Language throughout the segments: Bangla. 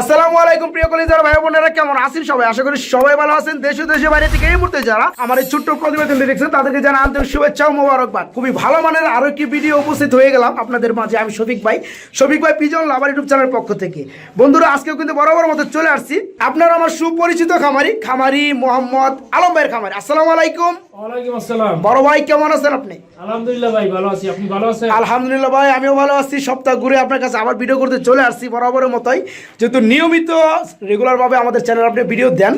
আসসালামু আলাইকুম প্রিয় কলিজার ভাই বোনেরা, কেমন আছেন সবাই? আশা করি সবাই ভালো আছেন। দেশ ও দেশের বাইরে থেকে এই মুহূর্তে যারা আমার এই ছোট্ট প্রতিবেদনটি দেখছেন, তাদেরকে জানা আন্তরিক শুভেচ্ছা ও মোবারকবাদ। খুবই ভালো মানের আরও একটি ভিডিও উপস্থিত হয়ে গেলাম আপনাদের মাঝে আমি শফিক ভাই। শফিক ভাই, পিজন লাভার ইউটিউব চ্যানেলের পক্ষ থেকে। বন্ধুরা, আজকেও কিন্তু বরাবর মতো চলে আসছি। আপনারা আমার সুপরিচিত খামারি খামারি মোহাম্মদ আলম ভাইয়ের খামারি। আসসালামু আলাইকুম। বড় ভাই কেমন আছেন আপনি? আলহামদুলিল্লাহ ভাই ভালো আছি। আপনি ভালো আছেন? আলহামদুলিল্লাহ ভাই আমিও ভালো আছি। সপ্তাহ ঘুরে আপনার কাছে আবার ভিডিও করতে চলে আসছি বরাবরের মতোই। যেহেতু নিয়মিত রেগুলারভাবে আমাদের চ্যানেল আপনি ভিডিও দেন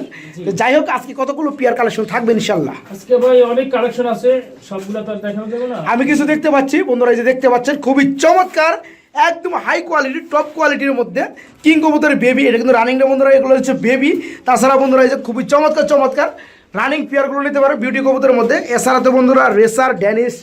যাই হোক আজকে কতগুলো পিয়ার কালেকশন থাকবে ইনশাল্লাহ আজকে ভাই অনেক কালেকশন আছে সবগুলো তো দেখানো যাবে না? আমি কিছু দেখতে পাচ্ছি বন্ধুরা এই যে দেখতে পাচ্ছেন খুবই চমৎকার একদম হাই কোয়ালিটি টপ কোয়ালিটির মধ্যে কিং কবুতরের বেবি এটা কিন্তু রানিংটা বন্ধুরা এগুলো হচ্ছে বেবি তাছাড়া বন্ধুরা এই যে খুবই চমৎকার চমৎকার রানিং পেয়ারগুলো নিতে পারে বিউটি কবুতরের মধ্যে। এছাড়া তো বন্ধুরা রেসার ড্যানিশ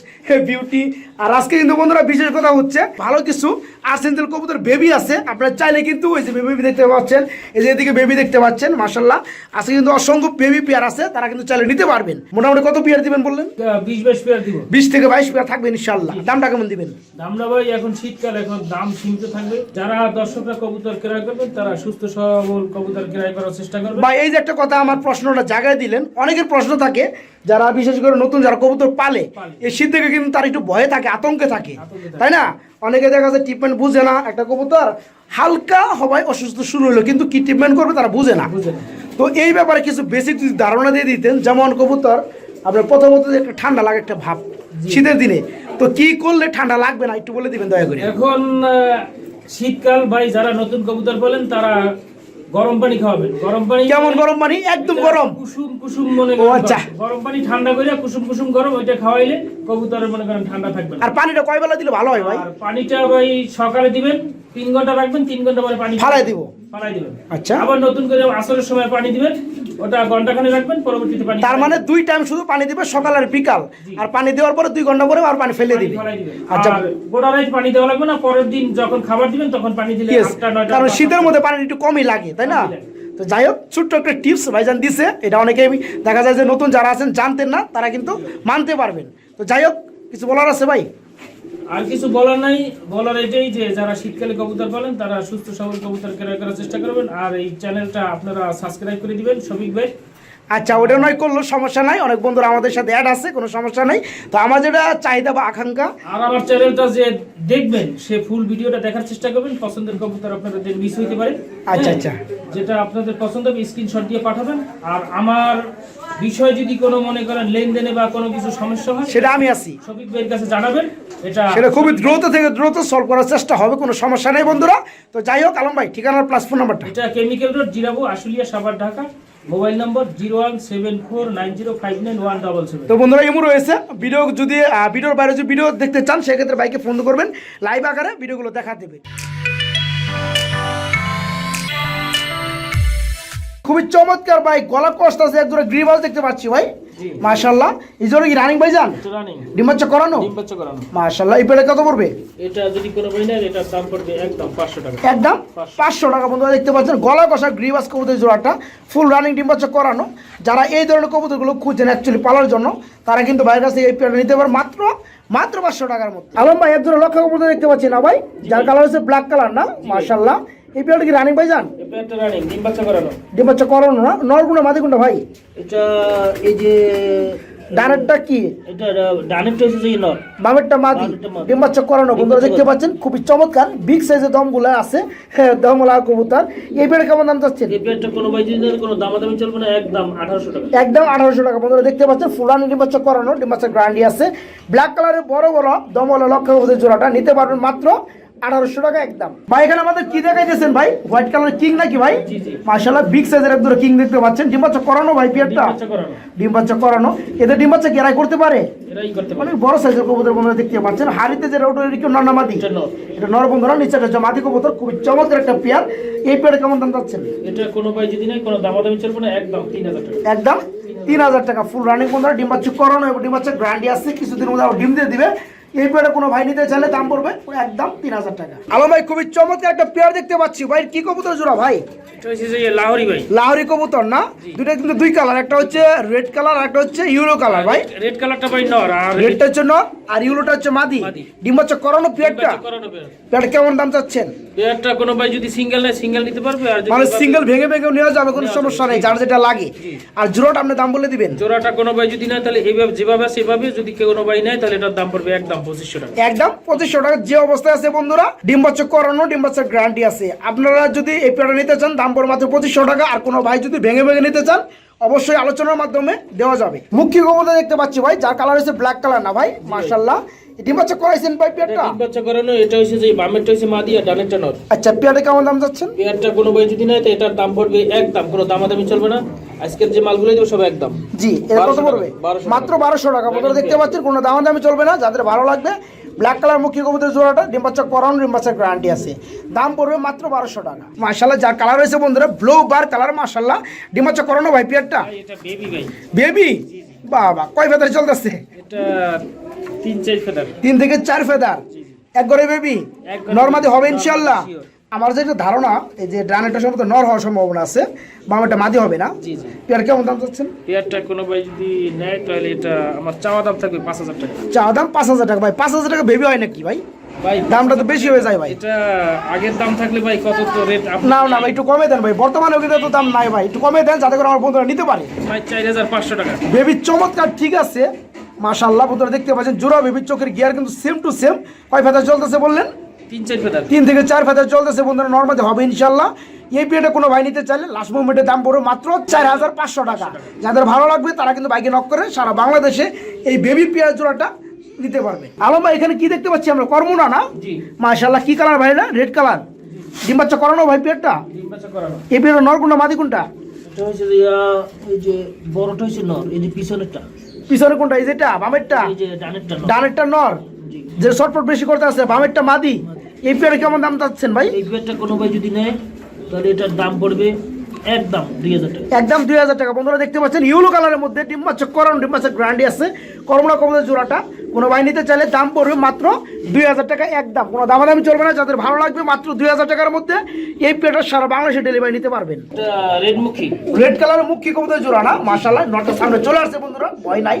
বিউটি আর আজকে কিন্তু বন্ধুরা বিশেষ কথা হচ্ছে ভালো কিছু আর্সেন্টেল কবুতর বেবি আছে। আপনারা চাইলে কিন্তু ওই যে বেবি দেখতে পাচ্ছেন এই যে এদিকে বেবি দেখতে পাচ্ছেন মাসাল্লাহ আজকে কিন্তু অসংখ্য বেবি পেয়ার আছে তারা কিন্তু চাইলে নিতে পারবেন। মোটামুটি কত পেয়ার দিবেন বললেন? বিশ বাইশ পেয়ার দিব। বিশ থেকে বাইশ পেয়ার থাকবে ইনশাল্লাহ দামটা কেমন দিবেন? দামটা ভাই এখন শীতকাল এখন দাম সীমিত থাকবে। যারা দর্শকরা কবুতর ক্রয় করবেন তারা সুস্থ সবল কবুতর ক্রয় করার চেষ্টা করবে বা এই যে একটা কথা আমার প্রশ্নটা জায়গায় দিলেন। অনেকের প্রশ্ন থাকে যারা বিশেষ করে নতুন যারা কবুতর পালে। এই শীত থেকে কিন্তু তার একটু ভয়ে থাকে আতঙ্কে থাকে। তাই না? অনেকে দেখা যাচ্ছে ট্রিটমেন্ট বুঝে না একটা কবুতর হালকা হওয়ায় অসুস্থ শুরু হলো কিন্তু কি ট্রিটমেন্ট করবে তারা বুঝে না। তো এই ব্যাপারে কিছু বেসিক যদি ধারণা দিয়ে দিতেন যেমন কবুতর আপনার প্রথমত একটা ঠান্ডা লাগে একটা ভাব শীতের দিনে। তো কি করলে ঠান্ডা লাগবে না একটু বলে দিবেন দয়া করে। এখন শীতকাল ভাই যারা নতুন কবুতর বলেন তারা গরম পানি খাওয়াবেন গরম পানি কেমন গরম পানি? একদম গরম। কুসুম কুসুম মনে ও আচ্ছা। গরম। পানি ঠান্ডা করে কুসুম কুসুম গরম ওইটা খাওয়াইলে কবুতরের মনে করেন ঠান্ডা থাকবে আর পানিটা কয় বেলা দিলে ভালো হয় ভাই? আর পানিটা ভাই সকালে দিবেন তিন ঘণ্টা রাখবেন তিন ঘণ্টা পরে পানি ফালাই দিব। ফালাই দিবেন। আচ্ছা। আবার নতুন করে আসরের সময় পানি দিবেন ওটা ঘণ্টা রাখবেন পরবর্তীতে পানি তার মানে দুই টাইম শুধু পানি দিবে সকাল আর বিকাল। আর পানি দেওয়ার পরে দুই ঘণ্টা পরে আর পানি ফেলে দিবে। আচ্ছা। গোটা রাইত পানি দেওয়া লাগবে না পরের দিন যখন খাবার দিবেন তখন পানি দিলে yes, আটটা নয়টা কারণ শীতের মধ্যে পানি একটু কমই লাগে তাই না? তো যাই হোক ছোট্ট একটা টিপস ভাইজান দিছে এটা অনেকেই দেখা যায় যে নতুন যারা আছেন জানতেন না তারা কিন্তু মানতে পারবেন। তো যাই হোক কিছু বলার আছে ভাই? আর কিছু বলার নাই। বলার এটাই যে যারা শীতকালে কবুতর পালেন, তারা সুস্থ সবল কবুতর ক্রয় করার চেষ্টা করবেন। আর এই চ্যানেলটা আপনারা সাবস্ক্রাইব করে দিবেন। সবিক ভাই আচ্ছা ওটা নয় করল সমস্যা নাই। অনেক বন্ধুরা আমাদের সাথে অ্যাড আছে কোনো সমস্যা নাই। তো আমার যেটা চাহিদা বা আকাঙ্ক্ষা আর আমার চ্যানেলটা যে দেখবেন সে ফুল ভিডিওটা দেখার চেষ্টা করবেন। পছন্দের কবুতর আপনাদের মিস হইতে পারে আচ্ছা, হ্যাঁ, আচ্ছা। যেটা আপনাদের পছন্দ হবে স্ক্রিনশট দিয়ে পাঠাবেন। আর আমার বিষয় যদি কোনো মনে করেন লেনদেনে বা কোনো কিছু সমস্যা হয় সেটা আমি আছি। শফিক ভাইয়ের কাছে জানাবেন। এটা সেটা খুবই দ্রুত থেকে দ্রুত সলভ করার চেষ্টা হবে কোনো সমস্যা নেই বন্ধুরা। তো যাই হোক আলম ভাই ঠিকানার প্লাস ফোন নাম্বারটা এটা chemical road Jirabo Ashulia Savar Dhaka. Mobile number zero one seven four nine zero five nine one double seven. তো বন্ধুরা, এমন রয়েছে। ভিডিও যদি ভিডিওর বাইরে যদি ভিডিও দেখতে চান, সেক্ষেত্রে বাইকে ফোন করবেন। লাইভ আকারে ভিডিওগুলো দেখা দেবে। খুবই চমৎকার ভাই গলা কষ্ট আছে একজোড়া গ্রিবাস দেখতে পাচ্ছি ভাই। জি। মাশাল্লাহ। এই জন্য কি রানিং ভাই যান? রানিং ডিমাচ্চা করানো? ডিম বাচ্চা করানো। মাশাল্লাহ। এই পেটে কত পড়বে? এটা যদি কোনো বই নেয় এটার দাম পড়বে একদম পাঁচশো টাকা। একদম? পাঁচশো। টাকা বন্ধুরা দেখতে পাচ্ছেন। গলা কষা গ্রিবাস কবুতর জোড়াটা। ফুল রানিং ডিম বাচ্চা করানো। যারা এই ধরনের কবুতরগুলো খুঁজছেন অ্যাকচুয়ালি পালার জন্য তারা কিন্তু বাইরের কাছে এই পেয়ারটা নিতে পারে মাত্র মাত্র পাঁচশো টাকার মধ্যে। আলম ভাই এক জোড়া লক্ষ্য কবুতর দেখতে পাচ্ছি না ভাই? যার কালার হচ্ছে ব্ল্যাক কালার না? মার্শাল্লাহ এই পেয়ারটা কি রানিং ভাই যান রানিং ডিম বাচ্চা করানো। ডিম বাচ্চা করানো না? নরগুলো মাদি ভাই? এটা এই যে ডানেরটা কি? এটা ডানেরটা হচ্ছে যে নর। বামেরটা মাদি। ডিম বাচ্চা করানো বন্ধুরা দেখতে পাচ্ছেন খুবই চমৎকার। বিগ সাইজের দমগুলো আছে। হ্যাঁ দমলা কবুতর। এই পেয়ার কেমন দাম যাচ্ছেন এই পেয়ারটা কোনো বাই যদি কোনো দামাদামি চলবে না একদম আঠারোশো টাকা। একদম আঠারোশো টাকা। বন্ধুরা দেখতে পাচ্ছেন ফুলানি ডিম্বাচ্চা করানো ডিম্বাচ্চা গ্রান্ডি আছে। ব্ল্যাক কালারের বড় বড় দমলা লক্ষ্য জোড়াটা নিতে পারবেন মাত্র আঠারোশো টাকা একদম। ভাই এখানে আমাদের কি দেখাইতেছেন ভাই? হোয়াইট কালার কিং নাকি ভাই? জি, জি। মার্শাল্লাহ বিগ সাইজের একদম কিং দেখতে পাচ্ছেন। ডিম্বাচ্চা করানো ভাই ডিম পিয়ারটা বাচ্চা করানো। এদের গেরাই করতে করতে পারে। অনেক বড় সাইজের কবুতর বন্ধুরা দেখতে পাচ্ছেন। হাড়িতে যে ওটা এটা নর। এটা নর বন্ধুরা নিচে একটা মাদি কবুতর খুবই চমৎকার একটা পেয়ার এই পেয়ারে কেমন দাম যাচ্ছেন এটা কোনো বাই যদি নেয় কোনো দামাদামি চলবে না একদম তিন হাজার টাকা। একদম তিন হাজার টাকা। ফুল রানিং বন্ধুরা ডিম বাচ্চা করানো এবং ডিম বাচ্চা গ্রান্ডি আসছে কিছুদিনের মধ্যে ডিম দিয়ে দিবে। এই পেয়ারে কোনো ভাই নিতে চাইলে দাম পড়বে একদম তিন হাজার টাকা। আলো ভাই খুবই চমৎকার একটা পেয়ার দেখতে পাচ্ছি। ভাই কি কবুতর জোড়া ভাই? লাহোরি ভাই। লাহোরি কবুতর না? দুটা কিন্তু দুই কালার একটা হচ্ছে রেড কালার আর একটা হচ্ছে ইউরো কালার ভাই। রেড কালারটা ভাই নর আর রেডটা হচ্ছে নর আর ইউরোটা হচ্ছে মাদি। মাদি। ডিম হচ্ছে করানো পিয়ারটা পিয়ারটা কেমন দাম চাচ্ছেন? পেয়ারটা কোনো ভাই যদি সিঙ্গেল নেয় সিঙ্গেল নিতে পারবে আর মানে সিঙ্গেল ভেঙে ভেঙে নেওয়া যাবে কোনো সমস্যা নেই যার যেটা লাগে। আর জোড়াটা আপনি দাম বলে দিবেন। জোড়াটা কোনো ভাই যদি নেয় তাহলে এইভাবে যেভাবে সেভাবে যদি কেউ কোনো ভাই নেয় তাহলে এটার দাম পড়বে একদম একদম পঁচিশশো টাকা যে অবস্থায় আছে বন্ধুরা ডিম করানো ডিম বাচ্চার গ্যারান্টি আছে। আপনারা যদি এই পেয়ারটা নিতে চান, দাম পড়ে মাত্র পঁচিশশো টাকা, আর কোনো ভাই যদি ভেঙে ভেঙে নিতে চান অবশ্যই আলোচনার মাধ্যমে দেওয়া যাবে। মুখ্য ক্ষমতা দেখতে পাচ্ছি ভাই যার কালার হচ্ছে ব্ল্যাক কালার না ভাই মার্শাল্লাহ ডিম বাচ্চা করাইছেন ভাই পেয়ারটা? ডিম বাচ্চা করানো এটা যে বামেরটা হচ্ছে মাদি আর ডানেরটা নর। আচ্ছা পেয়ারটা কেমন দাম যাচ্ছেন? পেয়ারটা কোনো ভাই যদি নেয় তো এটার দাম পড়বে একদম কোনো দামাদামি চলবে না। আজকের যে মালগুলো দেবো সব একদম। জি এটা কত পড়বে? টাকা, 1200 মাত্র বারোশো টাকা। বন্ধুরা দেখতে পাচ্ছেন কোনো চলবে না যাদের ভালো লাগবে ব্ল্যাক কালার মুখী কবুতর জোড়াটা ডিম্বাচক বাচ্চা করানো ডিম বাচ্চার গ্যারান্টি আছে। দাম পড়বে মাত্র বারোশো টাকা। মার্শাল্লাহ যার কালার হয়েছে বন্ধুরা ব্লু বার কালার মার্শাল্লাহ ডিম বাচ্চা করানো ভাই পিয়ারটা বেবি বেবি কয় ফেদার চলতেছে? তিন থেকে চার ফেদার এক ঘরে বেবি নর্মাদি হবে ইনশাল্লাহ. আমার যে একটা ধারণা এই যে ডানেরটা সম্ভবত নর হওয়ার সম্ভাবনা আছে বামেরটা মাদি হবে না? জি জি। পেয়ার কেমন দাম চাচ্ছেন? পেয়ারটা কোনো ভাই যদি নেয় তাহলে এটা আমার চাওয়া দাম থাকবে পাঁচ হাজার টাকা। চা দাম পাঁচ হাজার টাকা। ভাই পাঁচ হাজার টাকা বেবি হয় নাকি ভাই? ভাই দামটা তো বেশি হয়ে যায় ভাই। এটা আগের দাম থাকলে ভাই কত তো রেট না না ভাই একটু কমে দেন ভাই। বর্তমানে কিন্তু এত দাম নাই ভাই। একটু কমে দেন যাতে করে আমার বন্ধুরা নিতে পারে। ভাই চার হাজার পাঁচশো টাকা। বেবির চমৎকার ঠিক আছে। মাশাল্লাহ বন্ধুরা দেখতে পাচ্ছেন জোড়া বেবির চোখের গিয়ার কিন্তু সেম টু সেম কয় ফেদার চলতেছে বললেন? তিন চার ফেদার। তিন থেকে চার ফেদার চলতেছে বন্ধুরা নর্মালি হবে ইনশাল্লাহ এই পিরিয়ডে কোনো ভাই নিতে চাইলে লাস্ট মুভমেন্টের দাম পড়বে মাত্র চার হাজার পাঁচশো টাকা। যাদের ভালো লাগবে তারা কিন্তু বাইকে নক করে সারা বাংলাদেশে এই বেবি পেঁয়াজ জোড়াটা নিতে পারবে। আলম ভাই এখানে কি দেখতে পাচ্ছি আমরা? কর্মনা না? জি। মাশাল্লাহ কি কালার ভাই না রেড কালার ডিম বাচ্চা করানো ভাই পেয়ারটা ডিম এই পেয়ারটা নর কোনটা? মাদি কোনটা এই যে বড়টা হচ্ছে নর এই যে পিছনেরটা। পিছনে কোনটা? এই যেটা বামেরটা? যে ডানেরটা নর। ডানেরটা নর। যে শর্টপট বেশি করতে আছে বামেরটা মাদি। এই পেয়ারে কেমন দাম চাচ্ছেন ভাই? এই পেয়ারটা কোনো ভাই যদি নেয়, তাহলে এটার দাম পড়বে একদম দুই হাজার টাকা। একদম দুই হাজার টাকা। বন্ধুরা দেখতে পাচ্ছেন ইউলো কালারের মধ্যে গ্রান্ডি আছে। জোড়াটা। কোনো ভাই নিতে চাইলে দাম পড়বে মাত্র দুই হাজার টাকা একদম। কোনো দামাদামি চলবে না যাদের ভালো লাগবে মাত্র দুই হাজার টাকার মধ্যে এই পেয়ারটা সারা বাংলাদেশে ডেলিভারি নিতে পারবেন। এটা রেডমুখী রেড কালারের মুখী কবুতর জোড়া না নটার সামনে চলে আসছে বন্ধুরা ভয় নাই।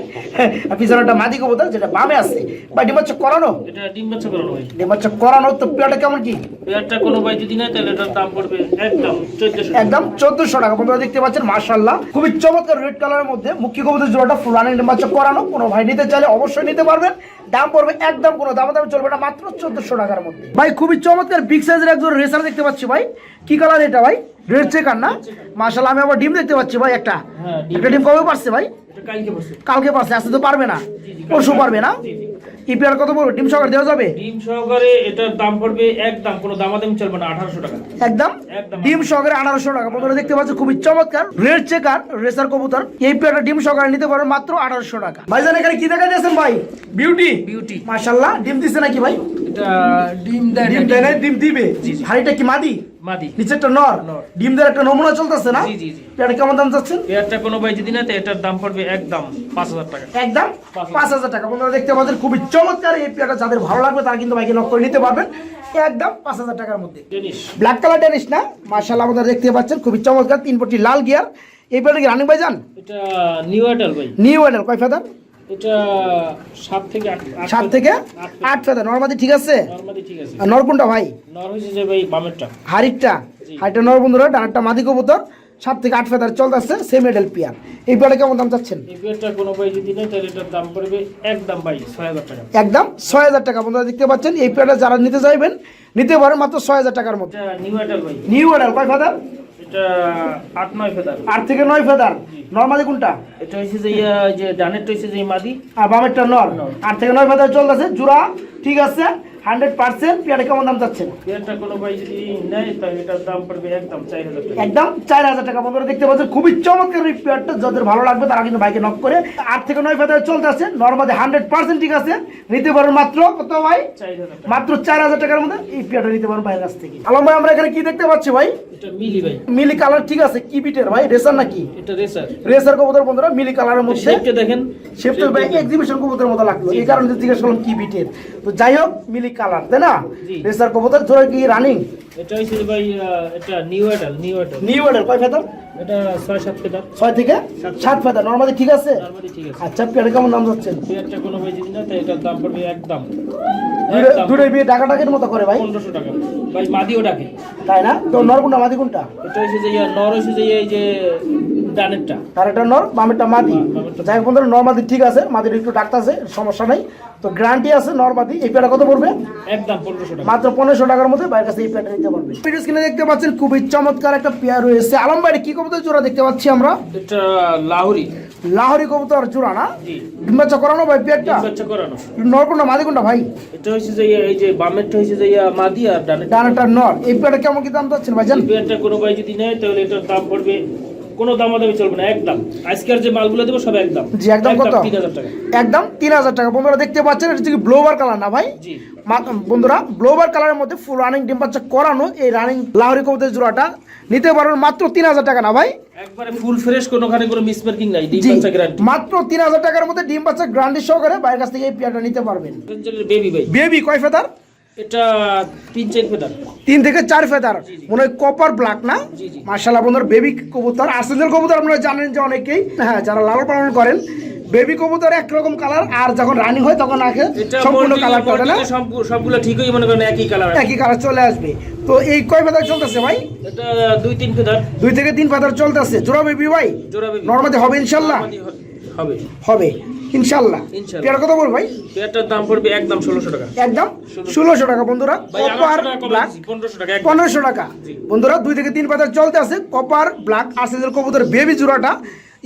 আর পিছনে একটা মাদি কবুতর যেটা বামে আছে। বা করানো? এটা করানো করানো তো পেয়ারটা কেমন কি? পেয়ারটা কোনো ভাই যদি নেয় তাহলে এটার দাম পড়বে একদম চোদ্দশো। একদম চোদ্দশো টাকা। বন্ধুরা দেখতে পাচ্ছেন মার্শাল্লাহ খুবই চমৎকার রেড কালারের মধ্যে মুখ্য কবুতর জোড়াটা ফুল রানিং বাচ্চা করানো। কোনো ভাই নিতে চাইলে অবশ্যই নিতে পারবেন। দাম পড়বে একদম কোনো দাম দাম চলবে না মাত্র চোদ্দশো টাকার মধ্যে। ভাই খুবই চমৎকার বিগ সাইজের একজন রেসার দেখতে পাচ্ছি ভাই। কি কালার এটা ভাই? রেড চেকার না? মার্শাল্লাহ আমি আবার ডিম দেখতে পাচ্ছি ভাই একটা। হ্যাঁ ডিম। একটা ডিম কবে পারছে ভাই? কালকে কালকে পারছে আসতে তো পারবে না। পরশু পারবে না? ইপিআর কত পড়বে? ডিম সকার দেওয়া যাবে? ডিম সহকারে এটার দাম পড়বে একদম কোনো দামাদামি চলবে না আঠারোশো টাকা। একদম? একদম। ডিম সহকারে আঠারোশো টাকা। বন্ধুরা দেখতে পাচ্ছি খুবই চমৎকার। রেড চেকার রেসার কবুতর। এই পেয়ারটা ডিম সহকারে নিতে পারবে মাত্র আঠারোশো টাকা। ভাইজান এখানে কি দেখা দিয়েছেন ভাই? বিউটি বিউটি মাশাল্লাহ ডিম দিছে নাকি ভাই? এটা ডিম দেয় ডিম দেয় ডিম দিবে। জি, জি। হাড়িটা কি মাদি? মাদি। নিচেরটা নর। নর। ডিম দেওয়ার একটা নমুনা চলতেছে না? জি, জি, জি। পেয়ারটা কেমন দাম চাচ্ছেন? পেয়ারটা কোনো ভাই যদি নেয় এটার দাম পড়বে একদম পাঁচ হাজার টাকা। একদম পাঁচ পাঁচ হাজার টাকা। বন্ধুরা দেখতে পাচ্ছেন খুবই চমৎকার এই পেয়ারটা। যাদের ভালো লাগবে তারা কিন্তু নক করে নিতে পারবেন। একদম পাঁচ হাজার টাকার মধ্যে। ব্ল্যাক কালার টেনিস না? দেখতে পাচ্ছেন খুবই চমৎকার। তিন পটি লাল গিয়ার এই পেয়ারটা কি রানিং ভাই যান এটা নিউ ভাই। কয় ফেদার এটা থেকে নর্মাদি ঠিক আছে? নর্মালি ঠিক আছে। নর কোনটা ভাই? নর হয়েছে যে ভাই বামেরটা। হারিকটা জি। হারিটা নর বন্ধুরা ডানারটা মাদি কবুতর। সাত থেকে আট ফেদার চলতেছে সেম পিয়ার। এই পেয়ারটা কেমন দাম চাচ্ছেন? এই পেয়ারটা কোনো ভাই যদি নেয় তাহলে এটার দাম পড়বে একদম ভাই ছয় হাজার টাকা। একদম ছয় হাজার টাকা। বন্ধুরা দেখতে পাচ্ছেন এই পেয়ারটা যারা নিতে চাইবেন নিতে পারেন মাত্র ছয় হাজার টাকার এটা নিউ ভাই। নিউ ওয়েনার কয় ফেদার? এটা আট নয় ফেদার। আট থেকে নয় ফেদার। নর্মাদি কোনটা? এটা হচ্ছে যে যে ডানেরটা হচ্ছে যে মাদি। আর বামেরটা নর। আট থেকে নয় ফেদার চলতেছে। জোড়া ঠিক আছে? হান্ড্রেড পার্সেন্ট পেয়ারে কেমন দাম চাচ্ছেন? পেয়ারটা কোনো ভাই যদি নেয় তাহলে এটার দাম পড়বে একদম চার হাজার টাকা। একদম চার হাজার টাকা বন্ধুরা দেখতে পাচ্ছেন খুবই চমৎকার এই পেয়ারটা। যাদের ভালো লাগবে তারা কিন্তু বাইকে নক করে আট থেকে নয় ফেদার চলতে আছে। নর্মালি হান্ড্রেড পার্সেন্ট ঠিক আছে। নিতে পারেন মাত্র কত ভাই? চার হাজার টাকা। মাত্র চার হাজার টাকার মধ্যে এই পেয়ারটা নিতে পারেন ভাইয়ের কাছ থেকে। আলম ভাই আমরা এখানে কি দেখতে পাচ্ছি ভাই? মিলি ভাই। মিলি কালার ঠিক আছে। কি বিটের ভাই? রেসার নাকি? এটা রেসার। রেসার কবুতর বন্ধুরা মিলি কালারের মধ্যে। শেপটা দেখেন। শেপ ভাই এক্সিবিশন কবুতরের মতো লাগল। এই কারণে জিজ্ঞেস করলাম কি বিটের তো যাই হোক মিলি কালার তাই না। রেসার কবুতর জোড়া কি রানিং এটা হচ্ছে যে ভাই এটা new adult new adult new order কয় ফেদার? এটা ছয় সাত ফেদার। ছয় থেকে সাত ফেদার। নর্মালি ঠিক আছে? নর্মালি ঠিক আছে। আচ্ছা পেয়ারে কেমন দাম যাচ্ছেন পেয়ারটা কোনো ভাই যদি না তাই এটার দাম পড়বে একদম। দুটো- বিয়ে টাকা টাকার মতো করে ভাই। পনেরোশো টাকা। ভাই মাদিও ডাকে। তাই না? তো নর কোনটা মাদি কোনটা এটা হচ্ছে যে নর হচ্ছে যে এই যে ডানেরটা। তার একটা নর বামেরটা মাদি। বামেরটা। যাই হোক বন্ধুরা নর মাদি ঠিক আছে মাদির একটু ডাকতেছে সমস্যা নাই। তো গ্যারান্টি আছে নর মাদি এই পেয়ারা কত পড়বে? একদম পনেরোশো টাকা। মাত্র পনেরোশো টাকার মধ্যে বাইরের কাছে এই পেয়ারটা নিতে পারবে। ভিডিও স্ক্রিনে দেখতে পাচ্ছেন খুবই চমৎকার একটা পেয়ার রয়েছে। আলম বাইরে কি কবুতর জোড়া দেখতে পাচ্ছি আমরা? এটা লাহোরি। লাহোরি কবুতর জোড়া না? জি। ডিম্বাচা করানো ভাই পেয়ারটা? বাচ্চা করানো। নর কোনটা মাদি কোনটা ভাই? এটা হচ্ছে যে এই যে বামেরটা হচ্ছে যে মাদি আর ডানেরটা। ডানাটা নর। এই পেয়ারটা কেমন কি দাম যাচ্ছেন ভাই জান পেয়ারটা কোনো ভাই যদি নেয় তাহলে এটার দাম পড়বে কোনো দাম দামি চলবে না একদম। আজকের যে মালগুলো দেবো সব একদম। জি, একদম কত? তিন হাজার টাকা। একদম তিন হাজার টাকা। বন্ধুরা দেখতে পাচ্ছেন এটা হচ্ছে ব্লোবার কালার না ভাই? জি। বন্ধুরা ব্লোবার কালারের মধ্যে ফুল রানিং ডিম বাচ্চা করানো। এই রানিং লাহোরি কবুতর জোড়াটা নিতে পারবেন মাত্র তিন হাজার টাকা না ভাই? একবারে ফুল ফ্রেশ কোনোখানে কোনো মিসমার্কিং নাই। ডিম বাচ্চা গ্যারান্টি মাত্র তিন হাজার টাকার মধ্যে ডিম বাচ্চা গ্রান্ডি সহকারে বাইরের কাছ থেকে এই পেয়ারটা নিতে পারবেন। বেবি ভাই। বেবি কয় ফেদার এটা তিন চার ফেদার। তিন থেকে চার ফেদার। মনে হয় কপার ব্ল্যাক না? জি, জি। মার্শাল্লাহ বন্ধুর বেবি কবুতর। আর্সেন্সেল কবুতর আপনারা জানেন যে অনেকেই। হ্যাঁ যারা লালন পালন করেন বেবি কবুতর একরকম কালার আর যখন রানিং হয় তখন আগে সম্পূর্ণ কালার পাবে না? morning এ সম্পূ- সবগুলো ঠিকই মনে করেন একই কালার একই কালার চলে আসবে। তো এই কয় ফেদার চলতেছে ভাই? এটা দুই তিন ফেদার। দুই থেকে তিন ফেদার চলতেছে। জোড়া বেবি ভাই? জোড়া বেবি নর্মালি হবে ইনশাল্লাহ হবে। হবে। ইনশাল্লাহ। পেয়ার কত ভাই? পেয়ারটার দাম পড়বে একদম ষোলোশো টাকা। একদম? ষোলোশো টাকা বন্ধুরা। Copper black. পনেরোশো টাকা। বন্ধুরা দুই থেকে তিন পাতা চলতে আছে। কপার ব্ল্যাক আর্সেন্সেল কবুতর বেবি জোড়াটা।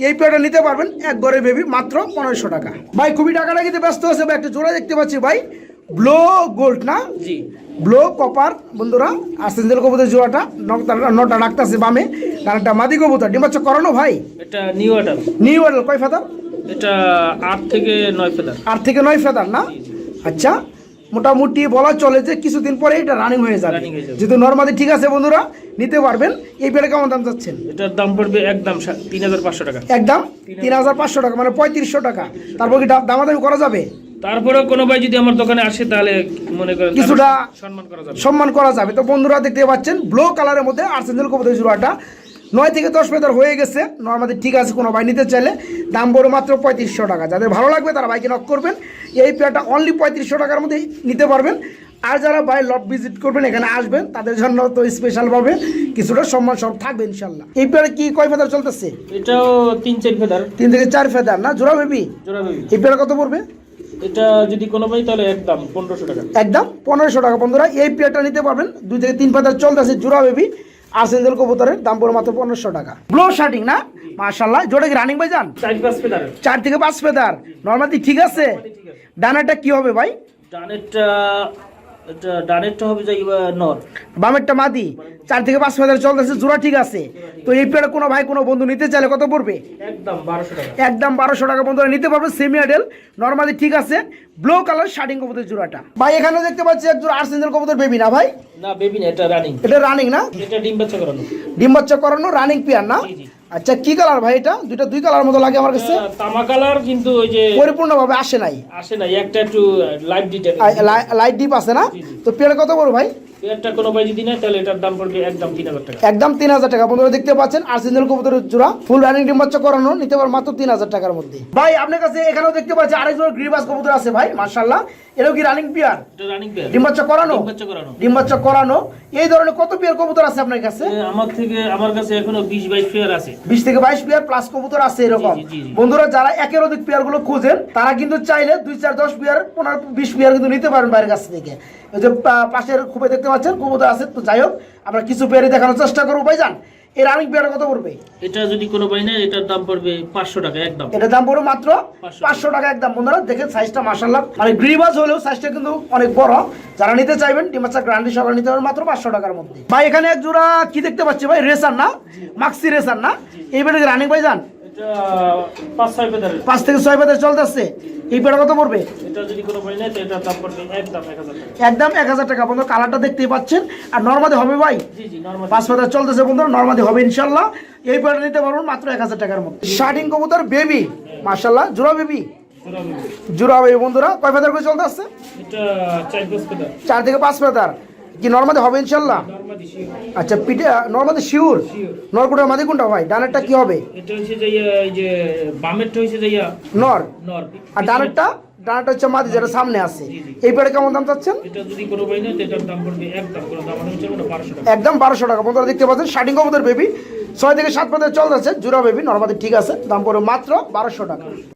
এই পেয়ারটা নিতে পারবেন এক গড়ে বেবি মাত্র পনেরোশো টাকা। ভাই খুবই টাকা কিন্তু ব্যস্ত আছে। ভাই একটা জোড়া দেখতে পাচ্ছি ভাই। ব্লো গোল্ড না? জি। ব্লো কপার বন্ধুরা আর আর্সেন্সেল কবুতর জোড়াটা নটা- ডাকতেছে বামে আর একটা মাদি কবুতর। ডিমাচ্ছ করানো ভাই? এটা নিউ অর্ডার। নিউ অর্ডার কয় ফেদার? এটা আট থেকে নয় ফেদার। আট থেকে নয় ফেদার না? আচ্ছা মোটামুটি বলা চলে যে কিছুদিন পরে এটা রানিং হয়ে যাবে। যেহেতু নর্মালি ঠিক আছে বন্ধুরা নিতে পারবেন। এই পেয়ারে কেমন দাম চাচ্ছেন? এটার দাম পড়বে একদম তিন হাজার পাঁচশো টাকা। একদম? তিন হাজার পাঁচশো টাকা মানে পঁয়ত্রিশশো টাকা। তারপর কি দামাদামি করা যাবে? তারপরেও কোনো ভাই যদি আমার দোকানে আসে তাহলে মনে করেন কিছুটা- সম্মান করা যাবে। সম্মান করা যাবে। তো বন্ধুরা দেখতে পাচ্ছেন ব্লু কালারের মধ্যে আর্সেন্সেল কবুতর জোড়াটা। নয় থেকে দশ ফেদার হয়ে গেছে। নর্মালি ঠিক আছে কোনো ভাই নিতে চাইলে। দাম বড় মাত্র পঁয়ত্রিশশো টাকা। যাদের ভালো লাগবে তারা বাইকে নক করবেন। এই পেয়ারটা অনলি পঁয়ত্রিশশো টাকার মধ্যে নিতে পারবেন। আর যারা ভাই লট ভিজিট করবেন এখানে আসবেন তাদের জন্য তো স্পেশালভাবে কিছুটা সম্মান সব থাকবে ইনশাল্লাহ এই পেয়ারে কি কয় ফেদার চলতেছে? এটাও তিন চার ফেদার তিন থেকে চার ফেদার না? জোড়া বেবি জোড়া বেবি এই পেয়ারে কত পড়বে? এটা যদি কোনো ভাই তাহলে একদম পনেরোশো টাকা। একদম পনেরোশো টাকা বন্ধুরা এই প্লেটটা নিতে পারবেন। দুই থেকে তিন পাতার চলতেছে জোড়া বেবি আর সেন্দেল কবুতরের দাম পড়ে মাত্র পনেরোশো টাকা। ব্লো শার্টিং না? মার্শাল্লাহ জোড়া কি রানিং ভাই যান? চার থেকে পাঁচ নর্মালি ঠিক আছে? ডানাটা কি হবে ভাই? ডানেরটা ডানেরটা হবে যাই নর। বামেরটা মাদি চার থেকে পাঁচ ফেদার চলতেছে জোড়া ঠিক আছে। তো এই পেয়ারে কোনো ভাই কোনো বন্ধু নিতে চাইলে কত পড়বে? একদম বারোশো টাকা। একদম বারোশো টাকা বন্ধুরা নিতে পারবে সেমি আডেল নর্মালি ঠিক আছে। ব্লু কালার শার্টিং কবুতর জোড়াটা। ভাই এখানে দেখতে পাচ্ছি এক জোড়া আর্সেন্সেল কবুতর বেবি না ভাই? না বেবি না এটা রানিং এটা রানিং না? এটা ডিম বাচ্চা করানো। ডিম বাচ্চা করানো রানিং পেয়ার না? জি। আচ্ছা কি কালার ভাই এটা? দুইটা দুই কালার মতো লাগে আমার কাছে। তামা কালার কিন্তু ওই যে পরিপূর্ণভাবে আসে নাই। আসে নাই একটা একটু লাইট ডিটেল লাইট ডিপ আছে না। তো পেয়ার কত বড় ভাই? একটা কোনো ভাই যদি নেয় তাহলে এটার দাম পড়বে একদম তিন হাজার টাকা। একদম তিন হাজার টাকা। বন্ধুরা দেখতে পাচ্ছেন আর্সেনাল কবুতরের জোড়া ফুল রানিং ডিম বাচ্চা করানো নিতে পার মাত্র তিন হাজার টাকার মধ্যে। ভাই আপনার কাছে এখানেও দেখতে পাচ্ছি আরেক জোড়া গ্রিবাস কবুতর আছে ভাই মার্শাল্লাহ এটাও কি রানিং পেয়ার এটা রানিং পেয়ার ডিম বাচ্চা করানো? ডিম বাচ্চা করানো। ডিম বাচ্চা করানো। এই ধরনের কত পেয়ার কবুতর আছে আপনার কাছে? আমার থেকে আমার কাছে এখনও বিশ বাইশ পেয়ার আছে। বিশ থেকে বাইশ পেয়ার প্লাস কবুতর আছে এরকম। বন্ধুরা যারা একের অধিক পেয়ারগুলো খুঁজেন তারা কিন্তু চাইলে দুই চার দশ পেয়ার পনেরো বিশ পেয়ার কিন্তু নিতে পারেন বাইরের কাছ থেকে। যে পাশের খুবই দেখতে পাচ্ছেন কবুতর আছে তো যাই হোক আমরা কিছু পেয়ারে দেখানোর চেষ্টা করব ভাই যান এর রানিং পেয়ার কত পড়বে এটা যদি কোনো ভাই নেয় এটার দাম পড়বে পাঁচশো টাকা একদম। এটার দাম পড়বে মাত্র পাঁচশো টাকা। একদম। বন্ধুরা দেখেন সাইজটা মাসাল্লাহ মানে গ্রিবাস হলেও সাইজটা কিন্তু অনেক বড়। যারা নিতে চাইবেন ডিমাচা গ্রান্ডি সকালে নিতে পারবেন মাত্র পাঁচশো টাকার মধ্যে। ভাই এখানে এক জোড়া কি দেখতে পাচ্ছি ভাই? রেসার না? মাক্সি রেসার না? এই বেড়ে রানিং ভাই যান পাঁচ থেকে ছয় পাতে চলতেছে। এই পেটা কত পড়বে? একদম এক হাজার টাকা। বন্ধু কালারটা দেখতেই পাচ্ছেন। আর নর্মাদি হবে ভাই? পাঁচ পাতা চলতেছে বন্ধু নর্মাদি হবে ইনশাল্লাহ। এই পেটা নিতে পারবেন মাত্র এক হাজার টাকার মধ্যে। শার্টিং কবুতর বেবি। মার্শাল্লাহ জোড়া বেবি। জোড়া বেবি। বন্ধুরা কয় ফেদার করে চলতে আসছে? চার থেকে পাঁচ ফেদার কি নর্মাদি হবে ইনশাল্লাহ? আচ্ছা পিঠে নর্মাদে শিওর? শিওর। নরকুটা মাদি কোনটা ভাই ডানেরটা কি হবে? ইয়া, নর। আর ডানেরটা? ডানেরটা হচ্ছে মাদি যেটা সামনে আছে। এই পেটে কেমন দাম চাচ্ছেন? একদম মানে ওটা বারোশো টাকা। একদম বন্ধুরা দেখতে পাচ্ছেন শার্টিং কবুতর বেবি। ছয় থেকে সাত পদের চলতেছে জুরা বেবি নর্মাদি ঠিক আছে দাম পড়বে মাত্র বারোশো টাকা।